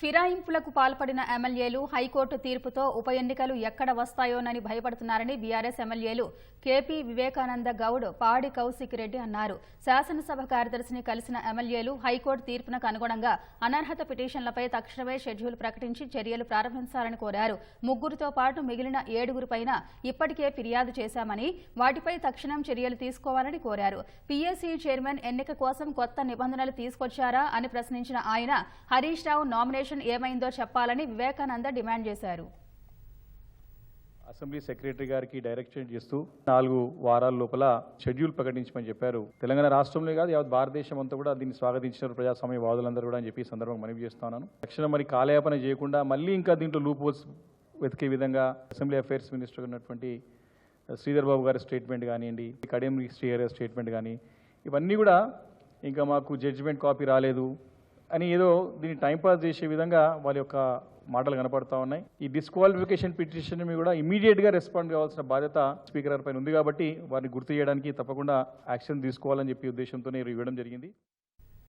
ఫిరాయింపులకు పాల్పడిన ఎమ్మెల్యేలు హైకోర్టు తీర్పుతో ఉప ఎన్నికలు ఎక్కడ వస్తాయోనని భయపడుతున్నారని బీఆర్ఎస్ ఎమ్మెల్యేలు కేపీ వివేకానంద గౌడ్ పాడి కౌశిక్ రెడ్డి అన్నారు. శాసనసభ కార్యదర్శిని కలిసిన ఎమ్మెల్యేలు హైకోర్టు తీర్పునకు అనుగుణంగా అనర్హత పిటిషన్లపై తక్షణమే షెడ్యూల్ ప్రకటించి చర్యలు ప్రారంభించాలని కోరారు. ముగ్గురితో పాటు మిగిలిన ఏడుగురిపైన ఇప్పటికే ఫిర్యాదు చేశామని వాటిపై తక్షణం చర్యలు తీసుకోవాలని కోరారు. పీఎస్సీ చైర్మన్ ఎన్నిక కోసం కొత్త నిబంధనలు తీసుకొచ్చారా అని ప్రశ్నించిన ఆయన హరీష్ రావు నామినేషన్ ఏమైందో చెప్పాలని వివేకానంద డిమాండ్ చేశారు. అసెంబ్లీ సెక్రటరీ గారికి డైరెక్షన్ చేస్తూ నాలుగు వారాల లోపల షెడ్యూల్ ప్రకటించమని చెప్పారు. తెలంగాణ రాష్ట్రంలో కాదు యావత్ భారతదేశం అంతా కూడా దీన్ని స్వాగతించిన ప్రజాస్వామ్య వాదులందరూ కూడా అని చెప్పి సందర్భంగా మనవి చేస్తున్నాను తక్షణం మరి కాలయాపన చేయకుండా మళ్ళీ ఇంకా దీంట్లో లూప్ వెతికే విధంగా అసెంబ్లీ అఫైర్స్ మినిస్టర్ ఉన్నటువంటి శ్రీధర్ బాబు గారి స్టేట్మెంట్ కానివ్వండి కడియం శ్రీహరి స్టేట్మెంట్ కానీ ఇవన్నీ కూడా ఇంకా మాకు జడ్జిమెంట్ కాపీ రాలేదు. అని ఏదో దీన్ని టైంపాస్ చేసే విధంగా వాళ్ళ యొక్క మాటలు కనపడతా ఉన్నాయి. ఈ డిస్క్వాలిఫికేషన్ పిటిషన్ మీద కూడా ఇమీడియట్గా రెస్పాండ్ కావాల్సిన బాధ్యత స్పీకర్ గారి పైన ఉంది కాబట్టి వారిని గుర్తు చేయడానికి తప్పకుండా యాక్షన్ తీసుకోవాలని చెప్పి ఉద్దేశంతోనే ఇవ్వడం జరిగింది.